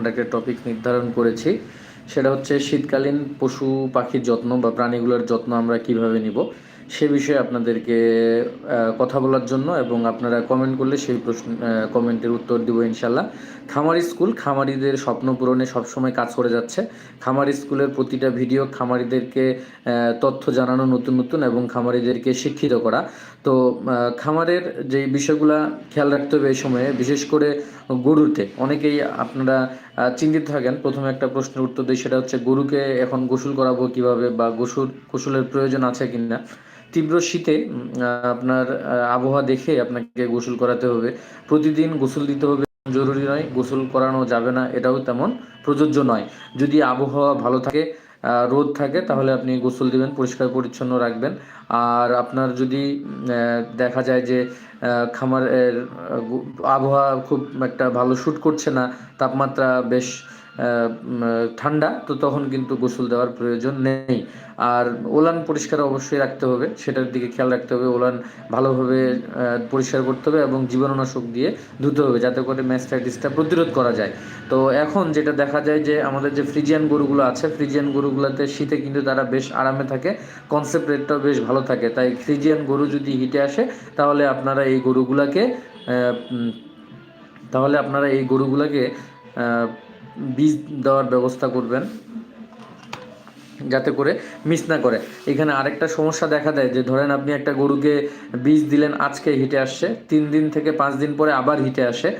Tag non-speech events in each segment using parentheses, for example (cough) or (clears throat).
আমরা একটা টপিক নির্ধারণ করেছি, সেটা হচ্ছে শীতকালীন পশু পাখির যত্ন বা প্রাণীগুলোর যত্ন আমরা কীভাবে নিব, সে বিষয়ে আপনাদেরকে কথা বলার জন্য এবং আপনারা কমেন্ট করলে সেই প্রশ্ন কমেন্টের উত্তর দিব ইনশাল্লাহ খামারি স্কুল, খামারিদের স্বপ্ন পূরণে সবসময় কাজ করে যাচ্ছে। খামারি স্কুলের প্রতিটা ভিডিও খামারিদেরকে তথ্য জানানো নতুন নতুন এবং খামারিদেরকে শিক্ষিত করা। তো খামারের যে বিষয়গুলা খেয়াল রাখতে হবে এই সময়ে, বিশেষ করে গরুতে। অনেকেই আপনারা চিন্তিত থাকেন। প্রথমে একটা প্রশ্নের উত্তর দিই, সেটা হচ্ছে গরুকে এখন গোসল করাবো কীভাবে বা গোসল, গোসলের প্রয়োজন আছে কিনা? তীব্র শীতে আপনার আবহাওয়া দেখে আপনাকে গোসল করাতে হবে। প্রতিদিন গোসল দিতে হবে জরুরি নয়, গোসল করানো যাবে না, এটাও তেমন প্রযোজ্য নয়। যদি আবহাওয়া ভালো থাকে রোদ থাকে, তাহলে আপনি গোসল দিবেন, পরিষ্কার পরিচ্ছন্ন রাখবেন। আর আপনার যদি দেখা যায় যে খামারের আবহাওয়া খুব একটা ভালো শ্যুট করছে না, তাপমাত্রা বেশ ঠান্ডা, তো তখন কিন্তু গোসল দেওয়ার প্রয়োজন নেই। আর ওলান পরিষ্কার অবশ্যই রাখতে হবে, সেটার দিকে খেয়াল রাখতে হবে। ওলান ভালোভাবে পরিষ্কার করতে হবে এবং জীবাণুনাশক দিয়ে ধুতে হবে, যাতে করে ম্যাস্টাইটিসটা প্রতিরোধ করা যায়। তো এখন যেটা দেখা যায় যে, আমাদের যে ফ্রিজিয়ান গরুগুলো আছে, ফ্রিজিয়ান গরুগুলোতে শীতে কিন্তু তারা বেশ আরামে থাকে কনসেপ্ট রেটটাও বেশ ভালো থাকে। তাই ফ্রিজিয়ান গরু যদি হিটে আসে, তাহলে আপনারা এই গরুগুলাকে তাহলে আপনারা এই গরুগুলাকে বীজ দেওয়ার ব্যবস্থা করবেন, যাতে করে মিস না করে। এখানে আরেকটা সমস্যা দেখা দেয় যে, ধরেন আপনি একটা গরুকে বীজ দিলেন, আজকে হিটে আসছে, তিন দিন থেকে পাঁচ দিন পরে আবার হিটে আসে।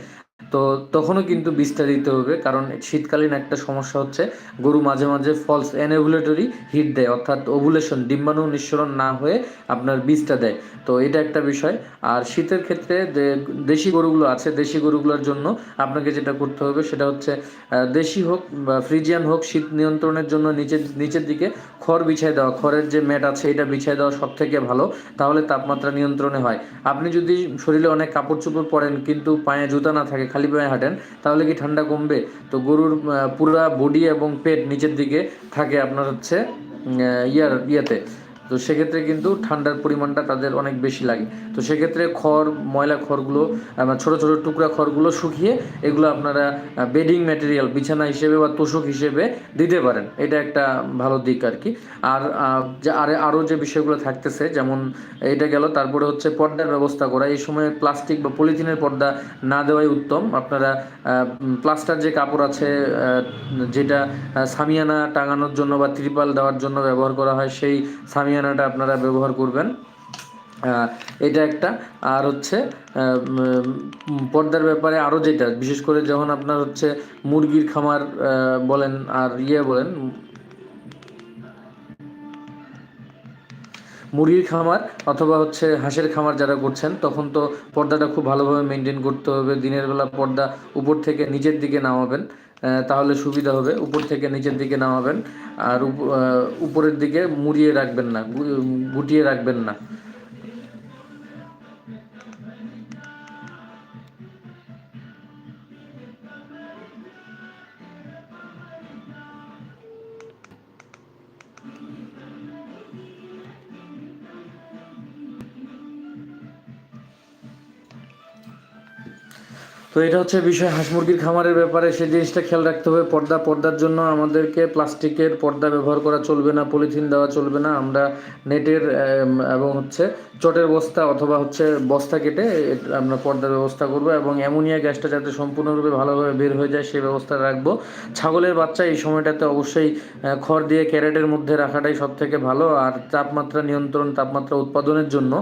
তো তখনও কিন্তু বীজটা দিতে হবে, কারণ শীতকালীন একটা সমস্যা হচ্ছে, গরু মাঝে মাঝে ফলস এনএভুলেটরি হিট দেয়, অর্থাৎ ওভুলেশন ডিম্বাণু নিঃসরণ না হয়ে আপনার বীজটা দেয়। তো এটা একটা বিষয়। আর শীতের ক্ষেত্রে যে দেশি গরুগুলো আছে, দেশি গরুগুলোর জন্য আপনাকে যেটা করতে হবে সেটা হচ্ছে দেশি হোক বা ফ্রিজিয়ান হোক, শীত নিয়ন্ত্রণের জন্য নিচের নিচের দিকে খড় বিছাই দেওয়া, খড়ের যে ম্যাট আছে এটা বিছাই দেওয়া সব থেকে ভালো, তাহলে তাপমাত্রা নিয়ন্ত্রণে হয়। আপনি যদি শরীরে অনেক কাপড় চোপড় পরেন কিন্তু পায়ে জুতা না থাকে খালি পায়ে হাঁটেন, তাহলে কি ঠান্ডা কমবে? তো গরুর পুরা বডি এবং পেট নিচের দিকে থাকে আপনার হচ্ছে ইয়ার, ইয়েতে। তো সেক্ষেত্রে কিন্তু ঠান্ডার পরিমাণটা তাদের অনেক বেশি লাগে। তো সেক্ষেত্রে খড়, ময়লা খড়গুলো ছোট ছোট টুকরা খড়গুলো শুকিয়ে এগুলো আপনারা বেডিং ম্যাটেরিয়াল বিছানা হিসেবে বা তোষক হিসেবে দিতে পারেন। এটা একটা ভালো দিক আর কি। আর আরে আরও যে বিষয়গুলো থাকতেছে, যেমন এটা গেল, তারপরে হচ্ছে পর্দার ব্যবস্থা করা। এই সময় প্লাস্টিক বা পলিথিনের পর্দা না দেওয়াই উত্তম। আপনারা প্লাস্টার যে কাপড় আছে যেটা সামিয়ানা টাঙানোর জন্য বা ত্রিপাল দেওয়ার জন্য ব্যবহার করা হয়, সেই সামিয়ানাটা আপনারা ব্যবহার করবেন। এটা একটা। আর হচ্ছে পর্দার ব্যাপারে আরও যেটা, বিশেষ করে যখন আপনার হচ্ছে মুরগির খামার বলেন আর ইয়ে বলেন, মুরগির খামার অথবা হচ্ছে হাঁসের খামার যারা করছেন, তখন তো পর্দাটা খুব ভালোভাবে মেনটেন করতে হবে। দিনের বেলা পর্দা উপর থেকে নিচের দিকে নামাবেন। তাহলে সুবিধা হবে। উপর থেকে নিচের দিকে নামাবেন। আর উপ- উপরের দিকে মুড়িয়ে রাখবেন না গুটিয়ে রাখবেন না। তো এটা হচ্ছে বিষয় হাঁস মুরগির খামারের ব্যাপারে। সেই জিনিসটা খেয়াল রাখতে হবে। পর্দা, পর্দার জন্য আমাদেরকে প্লাস্টিকের পর্দা ব্যবহার করা চলবে না, পলিথিন দেওয়া চলবে না। আমরা নেটের এবং হচ্ছে চটের বস্তা অথবা হচ্ছে বস্তা কেটে আমরা পর্দার ব্যবস্থা করব এবং অ্যামোনিয়া গ্যাসটা যাতে সম্পূর্ণরূপে ভালোভাবে বের হয়ে যায়, সেই ব্যবস্থা রাখব। ছাগলের বাচ্চা এই সময়টাতে অবশ্যই খড় দিয়ে ক্যারেটের মধ্যে রাখাটাই সব থেকে ভালো। আর তাপমাত্রা নিয়ন্ত্রণ, তাপমাত্রা উৎপাদনের জন্য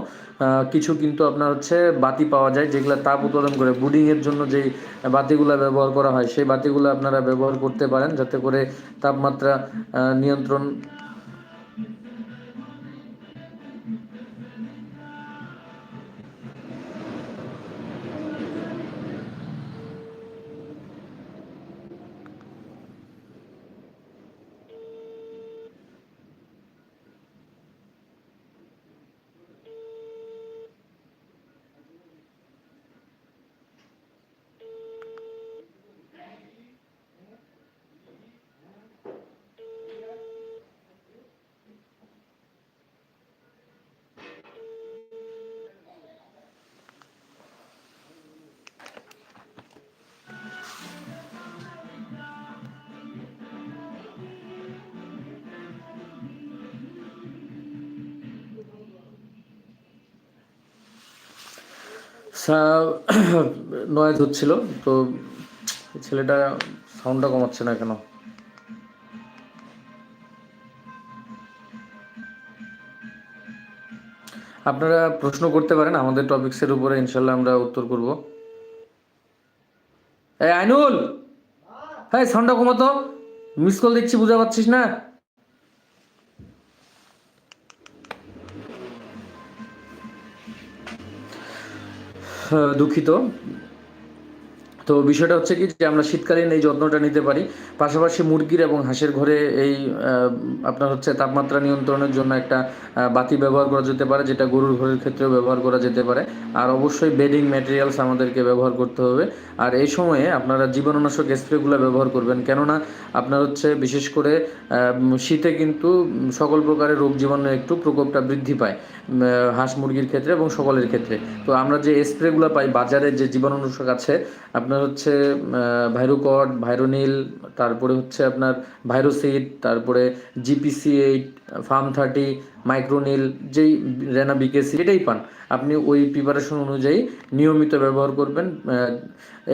কিছু কিন্তু আপনার হচ্ছে বাতি পাওয়া যায়, যেগুলো তাপ উৎপাদন করে। বুডিংয়ের জন্য যেই বাতিগুলো ব্যবহার করা হয়, সেই বাতিগুলো আপনারা ব্যবহার করতে পারেন যাতে করে তাপমাত্রা নিয়ন্ত্রণ (clears throat) নয়েজ হচ্ছিল তো ছেলেটা সাউন্ডটা কমাচ্ছে না কেন? আপনারা প্রশ্ন করতে পারেন আমাদের টপিক্সের উপরে ইনশাল্লাহ আমরা উত্তর করব। এই আইনুল! হ্যাঁ। সাউন্ডটা কমাতো। মিস কল দিচ্ছি বুঝা পাচ্ছিস না? দুঃখিত। তো বিষয়টা হচ্ছে কি যে আমরা শীতকালীন এই যত্নটা নিতে পারি। পাশাপাশি মুরগির এবং হাঁসের ঘরে এই আপনার হচ্ছে তাপমাত্রা নিয়ন্ত্রণের জন্য একটা বাতি ব্যবহার করা যেতে পারে, যেটা গরুর ঘরের ক্ষেত্রেও ব্যবহার করা যেতে পারে। আর অবশ্যই বেডিং ম্যাটেরিয়ালস আমাদেরকে ব্যবহার করতে হবে। আর এই সময়ে আপনারা জীবাণুনাশক স্প্রেগুলো ব্যবহার করবেন। কেননা আপনার হচ্ছে বিশেষ করে শীতে কিন্তু সকল প্রকারের রোগ জীবাণুর একটু প্রকোপটা বৃদ্ধি পায় হাঁস মুরগির ক্ষেত্রে এবং সকলের ক্ষেত্রে। তো আমরা যে স্প্রেগুলো পাই, বাজারে যে জীবাণুনাশক আছে, আপনার হচ্ছে ভাইরোকড ভাইরোনিল, তারপরে হচ্ছে আপনার ভাইরোসিড, তারপরে জিপিসি এইট, ফার্ম থার্টি, মাইক্রোনিল, যেই রেনা বিকেসি এটাই পান। আপনি ওই প্রিপারেশন অনুযায়ী নিয়মিত ব্যবহার করবেন।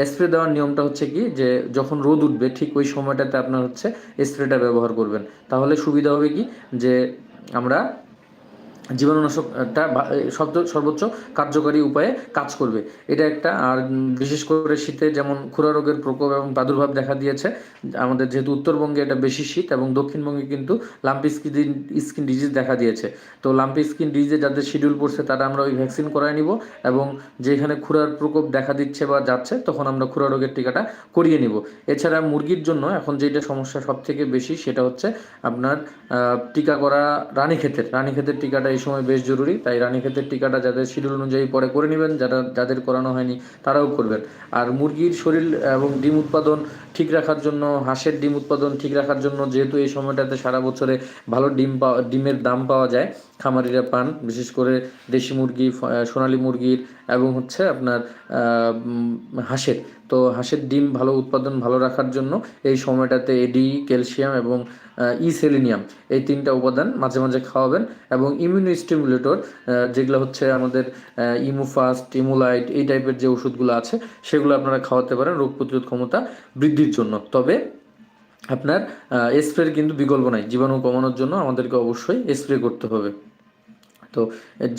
স্প্রে দেওয়ার নিয়মটা হচ্ছে কি, যে যখন রোদ উঠবে, ঠিক ওই সময়টাতে আপনার হচ্ছে স্প্রেটা ব্যবহার করবেন। তাহলে সুবিধা হবে কি, যে আমরা জীবাণুনাশকটা শব্দ সর্বোচ্চ কার্যকারী উপায়ে কাজ করবে। এটা একটা, আর বিশেষ করে শীতে যেমন খুরা রোগের প্রকোপ এবং প্রাদুর্ভাব দেখা দিয়েছে, আমাদের যেহেতু উত্তরবঙ্গে এটা বেশি শীত এবং দক্ষিণবঙ্গে কিন্তু লাম্পি স্কিন স্কিন ডিজিজ দেখা দিয়েছে। তো লাম্পি স্কিন ডিজিজে যাদের শিডিউল পড়ছে, তারা আমরা ওই ভ্যাকসিন করায় নিব এবং যেখানে খুরার প্রকোপ দেখা দিচ্ছে বা যাচ্ছে, তখন আমরা খুরা রোগের টিকাটা করিয়ে নিব। এছাড়া মুরগির জন্য এখন যেটা সমস্যা সব থেকে বেশি, সেটা হচ্ছে আপনার টিকা করা রানীক্ষেতের রানীক্ষেতের টিকাটা এই সময় বেশ জরুরি। তাই রানীক্ষেতের টিকাটা যাদের শিডিউল অনুযায়ী পরে করে নেবেন, যারা, যাদের করানো হয়নি, তারাও করবেন। আর মুরগির শরীর এবং ডিম উৎপাদন ঠিক রাখার জন্য, হাঁসের ডিম উৎপাদন ঠিক রাখার জন্য, যেহেতু এই সময়টাতে সারা বছরে ভালো ডিম পাওয়া, ডিমের দাম পাওয়া যায় খামারিরা পান, বিশেষ করে দেশি মুরগি সোনালী মুরগির এবং হচ্ছে আপনার হাঁসের। তো হাঁসের ডিম ভালো উৎপাদন, ভালো রাখার জন্য এই সময়টাতে এডি, ক্যালসিয়াম এবং ই সেলিনিয়াম এই তিনটা উপাদান মাঝে মাঝে খাওয়াবেন এবং ইমিউনো স্টিমুলেটর যেগুলো হচ্ছে আমাদের ইমোফাস্ট ইমুলাইট এই টাইপের যে ওষুধগুলো আছে সেগুলো আপনারা খাওয়াতে পারেন রোগ প্রতিরোধ ক্ষমতা বৃদ্ধির জন্য। তবে আপনার স্প্রের কিন্তু বিকল্প নাই। জীবাণু কমানোর জন্য আমাদেরকে অবশ্যই স্প্রে করতে হবে। তো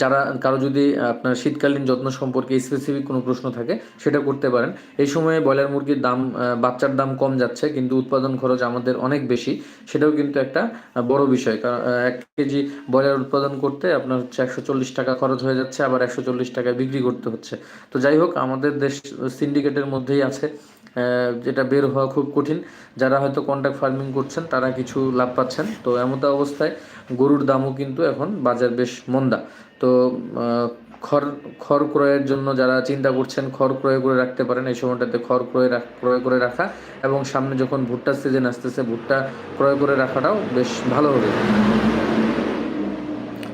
যারা, কারও যদি আপনার শীতকালীন যত্ন সম্পর্কে স্পেসিফিক কোনো প্রশ্ন থাকে, সেটা করতে পারেন। এই সময়ে ব্রয়লার মুরগির দাম বাচ্চার দাম কম যাচ্ছে, কিন্তু উৎপাদন খরচ আমাদের অনেক বেশি। সেটাও কিন্তু একটা বড় বিষয়। কারণ এক কেজি ব্রয়লার উৎপাদন করতে আপনার হচ্ছে একশো চল্লিশ টাকা খরচ হয়ে যাচ্ছে, আবার একশো চল্লিশ টাকায় বিক্রি করতে হচ্ছে। তো যাই হোক, আমাদের দেশ সিন্ডিকেটের মধ্যেই আছে যেটা বের হওয়া খুব কঠিন। যারা হয়তো কন্ট্রাক্ট ফার্মিং করছেন, তারা কিছু লাভ পাচ্ছেন। তো এমত অবস্থায় গরুর দামও কিন্তু এখন বাজার বেশ মন্দা। তো খড় খড় ক্রয়ের জন্য যারা চিন্তা করছেন, খড় ক্রয় করে রাখতে পারেন, এই সময়টাতে খড় ক্রয় ক্রয় করে রাখা এবং সামনে যখন ভুট্টার সিজন আসতেছে, ভুট্টা ক্রয় করে রাখাটাও বেশ ভালো হবে।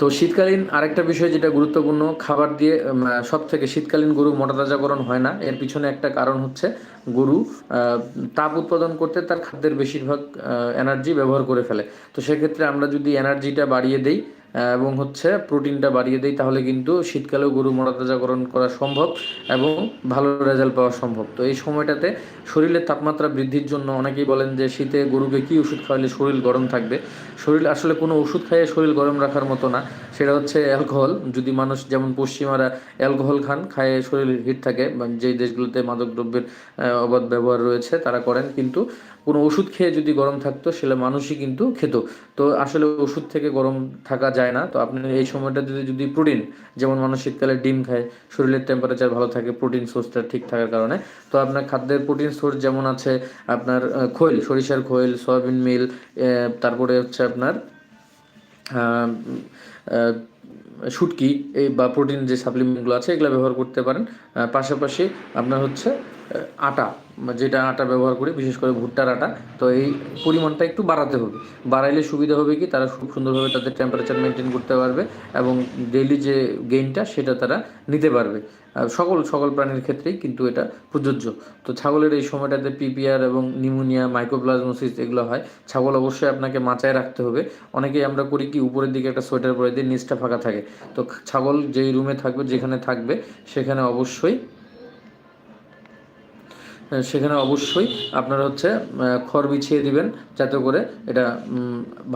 তো, শীতকালীন আরেকটা বিষয় যেটা গুরুত্বপূর্ণ, খাবার দিয়ে সব থেকে শীতকালীন গরু মোটা তাজাকরণ হয় না। এর পিছনে একটা কারণ হচ্ছে গরু তাপ উৎপাদন করতে তার খাদ্যের বেশিরভাগ এনার্জি ব্যবহার করে ফেলে। তো সেক্ষেত্রে আমরা যদি এনার্জিটা বাড়িয়ে দেই এবং হচ্ছে প্রোটিনটা বাড়িয়ে দেই তাহলে কিন্তু শীতকালেও গরু মোটা তাজাকরণ করা সম্ভব এবং ভালো রেজাল্ট পাওয়া সম্ভব। তো এই সময়টাতে শরীরের তাপমাত্রা বৃদ্ধির জন্য অনেকেই বলেন যে শীতে গরুকে কি ওষুধ খাওয়ালে শরীর গরম থাকবে? শরীর আসলে কোনো ওষুধ খাইয়ে শরীর গরম রাখার মতো না সেটা হচ্ছে অ্যালকোহল। যদি মানুষ যেমন পশ্চিমারা অ্যালকোহল খান খায়ে শরীর হিট থাকে যেই দেশগুলোতে মাদক দ্রব্যের আহ, অবাধ ব্যবহার রয়েছে, তারা করেন, কিন্তু কোনো ওষুধ খেয়ে যদি গরম থাকতো সেটা মানুষই কিন্তু খেত। তো আসলে ওষুধ থেকে গরম থাকা যায় না। তো আপনি এই সময়টাতে যদি প্রোটিন, যেমন মানুষ শীতকালে ডিম খায়, শরীরের টেম্পারেচার ভালো থাকে, প্রোটিন সোর্সটা ঠিক থাকার কারণে, তো আপনার খাদ্যের প্রোটিন সোর্স যেমন আছে, আপনার খৈল, সরিষার খৈল, সয়াবিন মিল তারপরে হচ্ছে আপনার শুটকি, এই বা প্রোটিন যে সাপ্লিমেন্টগুলো আছে, এগুলো ব্যবহার করতে পারেন। পাশাপাশি আপনার হচ্ছে আটা, যেটা আটা ব্যবহার করি, বিশেষ করে ভুট্টার আটা, তো এই পরিমাণটা একটু বাড়াতে হবে। বাড়াইলে সুবিধা হবে কি, তারা খুব সুন্দরভাবে তাদের টেম্পারেচার মেনটেন করতে পারবে এবং ডেইলি যে গেইনটা সেটা তারা নিতে পারবে। সকল সকল প্রাণীর ক্ষেত্রেই কিন্তু এটা প্রযোজ্য। তো ছাগলের এই সময়টাতে পিপিআর এবং নিউমোনিয়া মাইক্রোপ্লাজমোসিস এগুলো হয়। ছাগল অবশ্যই আপনাকে মাচায় রাখতে হবে। অনেকেই আমরা করি কি, উপরের দিকে একটা সোয়েটার পরে দিয়ে নিচটা ফাঁকা থাকে। তো ছাগল যেই রুমে থাকবে, যেখানে থাকবে, সেখানে অবশ্যই সেখানে অবশ্যই আপনারা হচ্ছে খড় বিছিয়ে দিবেন যাতে করে এটা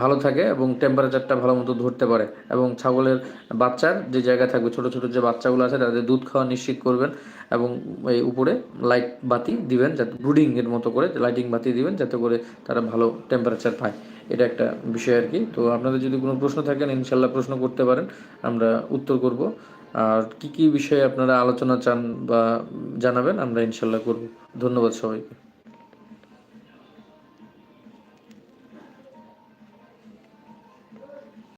ভালো থাকে এবং টেম্পারেচারটা ভালো মতো ধরতে পারে। এবং ছাগলের বাচ্চার যে জায়গা থাকবে, ছোট ছোট যে বাচ্চাগুলো আছে, তাদের দুধ খাওয়া নিশ্চিত করবেন এবং এই উপরে লাইট বাতি দিবেন যাতে ব্রুডিং এর মতো করে লাইটিং বাতি দিবেন যাতে করে তারা ভালো টেম্পারেচার পায়। এটা একটা বিষয় আর কি। তো আপনাদের যদি কোনো প্রশ্ন থাকেন ইনশাল্লাহ প্রশ্ন করতে পারেন। আমরা উত্তর করব। আর কি কি বিষয়ে আপনারা আলোচনা চান বা জানাবেন আমরা ইনশাল্লাহ করব। ধন্যবাদ সবাইকে।